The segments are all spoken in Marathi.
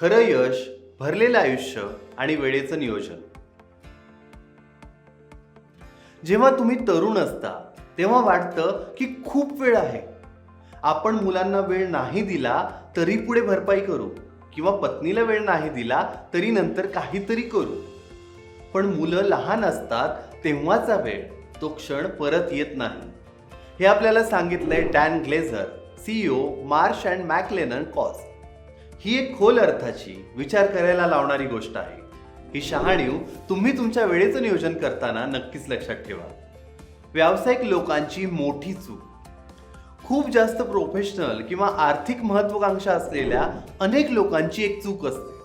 खरं यश भरलेलं आयुष्य आणि वेळेचं नियोजन. जेव्हा तुम्ही तरुण असता तेव्हा वाटतं की खूप वेळ आहे. आपण मुलांना वेळ नाही दिला तरी पुढे भरपाई करू. किंवा पत्नीला वेळ नाही दिला तरी नंतर काहीतरी करू. पण मुलं लहान असतात तेव्हाचा वेळ तो क्षण परत येत नाही. हे आपल्याला सांगितलंय Dan Glaser CEO Marsh and McLennan cost. ही एक खोल अर्थाची विचार करायला लावणारी गोष्ट आहे. ही शहाणीव तुम्ही तुमच्या वेळेचं नियोजन करताना नक्कीच लक्षात ठेवा. व्यावसायिक लोकांची मोठी चूक. खूप जास्त प्रोफेशनल किंवा आर्थिक महत्वाकांक्षा असलेल्या अनेक लोकांची एक चूक असते.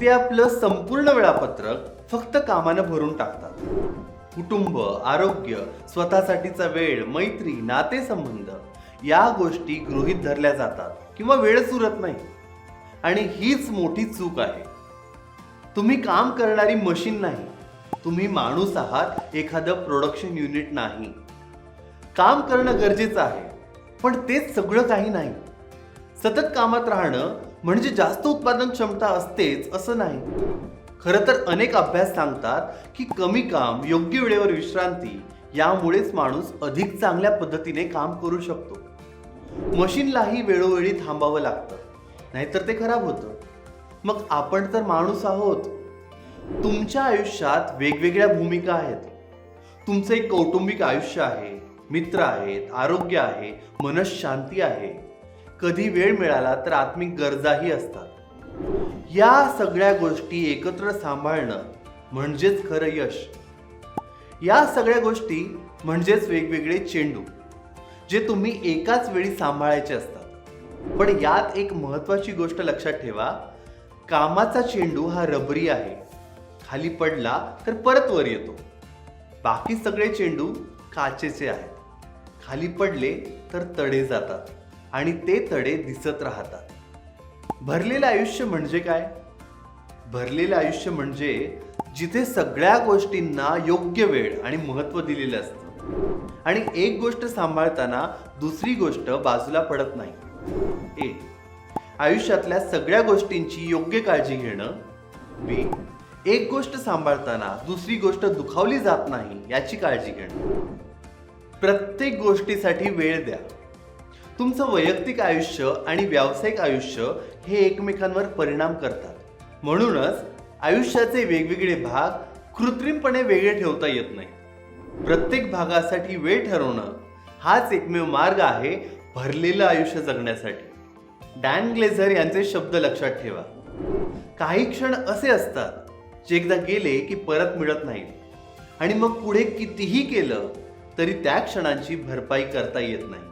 ते आपलं संपूर्ण वेळापत्रक फक्त कामानं भरून टाकतात. कुटुंब आरोग्य स्वतःसाठीचा वेळ मैत्री नातेसंबंध या गोष्टी गृहीत धरल्या जातात किंवा वेळच उरत नाही. आणि हीच मोठी चूक आहे. तुम्ही काम करणारी मशीन नाही. तुम्ही माणूस आहात एखादं प्रोडक्शन युनिट नाही. काम करणं गरजेचं आहे पण तेच सगळं काही नाही. सतत कामात राहणं म्हणजे जास्त उत्पादन क्षमता असतेच असं नाही. खरं तर अनेक अभ्यास सांगतात की कमी काम योग्य वेळेवर विश्रांती यामुळेच माणूस अधिक चांगल्या पद्धतीने काम करू शकतो. मशीनलाही वेळोवेळी थांबावं लागतं. नाहीतर ते खराब होतं. मग आपण तर माणूस आहोत. तुमच्या आयुष्यात वेगवेगळ्या भूमिका आहेत. तुमचं एक कौटुंबिक आयुष्य आहे मित्र आहेत आरोग्य आहे मनशांती आहे. कधी वेळ मिळाला तर आत्मिक गरजाही असतात. या सगळ्या गोष्टी एकत्र सांभाळणं म्हणजेच खरं यश. या सगळ्या गोष्टी म्हणजेच वेगवेगळे चेंडू जे तुम्ही एकाच वेळी सांभाळायचे असतात. पण यात एक महत्वाची गोष्ट लक्षात ठेवा कामाचा चेंडू हा रबरी आहे. खाली पडला तर परत वर येतो. बाकी सगळे चेंडू काचेचे आहेत. खाली पडले तर तडे जातात आणि ते तडे दिसत राहतात. भरलेलं आयुष्य म्हणजे काय? भरलेलं आयुष्य म्हणजे जिथे सगळ्या गोष्टींना योग्य वेळ आणि महत्त्व दिलेलं असतं. आणि एक गोष्ट सांभाळताना दुसरी गोष्ट बाजूला पडत नाही. ए. आयुष्यातल्या सगळ्या गोष्टींची योग्य काळजी घेणं. बी. एक गोष्ट सांभाळताना दुसरी गोष्ट दुखावली जात नाही याची काळजी घेणं. प्रत्येक गोष्टीसाठी वेळ द्या. तुमचं वैयक्तिक आयुष्य आणि व्यावसायिक आयुष्य हे एकमेकांवर परिणाम करतात. म्हणूनच आयुष्याचे वेगवेगळे भाग कृत्रिमपणे वेगळे ठेवता येत नाही. प्रत्येक भागासाठी वेळ ठरवणं हाच एकमेव मार्ग आहे भरलेलं आयुष्य जगण्यासाठी. डॅन ग्लेझर यांचे शब्द लक्षात ठेवा. काही क्षण असे असतात जे एकदा गेले की परत मिळत नाहीत. आणि मग पुढे कितीही केलं तरी त्या क्षणांची भरपाई करता येत नाही.